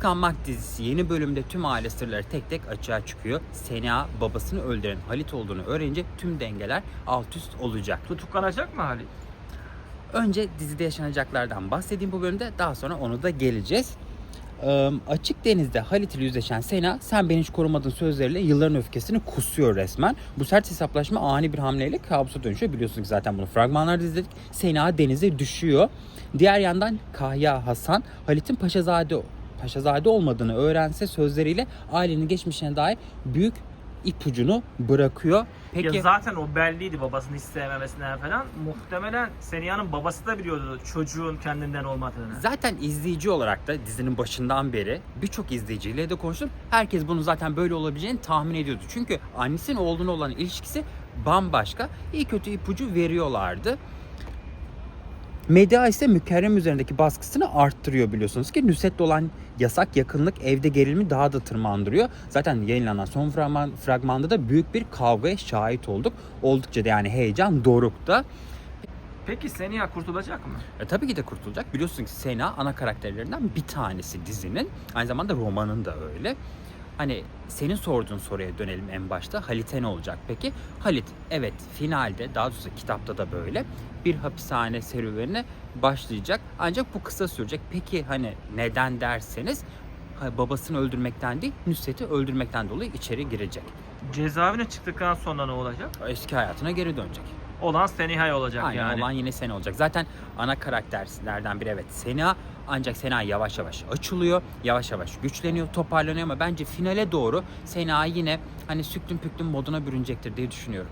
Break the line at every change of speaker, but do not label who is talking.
Kıskanmak dizisi yeni bölümde tüm aile sırları tek tek açığa çıkıyor. Sena babasını öldüren Halit olduğunu öğrenince tüm dengeler alt üst olacak.
Tutuklanacak mı Halit?
Önce dizide yaşanacaklardan bahsedeyim bu bölümde. Daha sonra onu da geleceğiz. Ee, açık denizde Halit ile yüzleşen Sena sen beni hiç korumadın sözleriyle yılların öfkesini kusuyor resmen. Bu sert hesaplaşma ani bir hamleyle kabusa dönüşüyor. Biliyorsunuz ki zaten bunu fragmanlarda izledik. Sena denize düşüyor. Diğer yandan Kahya Hasan Halit'in Paşazade Paşazade olmadığını öğrense sözleriyle ailenin geçmişine dair büyük ipucunu bırakıyor. Peki
Ya zaten o belliydi babasını hiç sevmemesinden falan. Muhtemelen Seniya'nın babası da biliyordu çocuğun kendinden olmadığını.
Zaten izleyici olarak da dizinin başından beri birçok izleyiciyle de konuştum. Herkes bunu zaten böyle olabileceğini tahmin ediyordu. Çünkü annesinin oğluna olan ilişkisi bambaşka. İyi kötü ipucu veriyorlardı. Medya ise mükerrem üzerindeki baskısını arttırıyor biliyorsunuz ki Nusret'le olan yasak yakınlık evde gerilimi daha da tırmandırıyor. Zaten yayınlanan son fragman, fragmanda da büyük bir kavgaya şahit olduk. Oldukça da yani heyecan dorukta.
Peki Seniya kurtulacak mı?
E, tabii ki de kurtulacak. Biliyorsun ki Sena ana karakterlerinden bir tanesi dizinin. Aynı zamanda romanın da öyle. Hani senin sorduğun soruya dönelim en başta. Halit'e ne olacak peki? Halit evet finalde daha doğrusu kitapta da böyle bir hapishane serüvenine başlayacak. Ancak bu kısa sürecek. Peki hani neden derseniz babasını öldürmekten değil Nusret'i öldürmekten dolayı içeri girecek.
Cezaevine çıktıktan sonra ne olacak?
Eski hayatına geri dönecek.
Olan Seniha olacak
Aynen
yani.
olan yine Sena olacak. Zaten ana karakterlerden biri evet Sena. Ancak Sena yavaş yavaş açılıyor. Yavaş yavaş güçleniyor, toparlanıyor ama bence finale doğru Sena yine hani süklüm püklüm moduna bürünecektir diye düşünüyorum.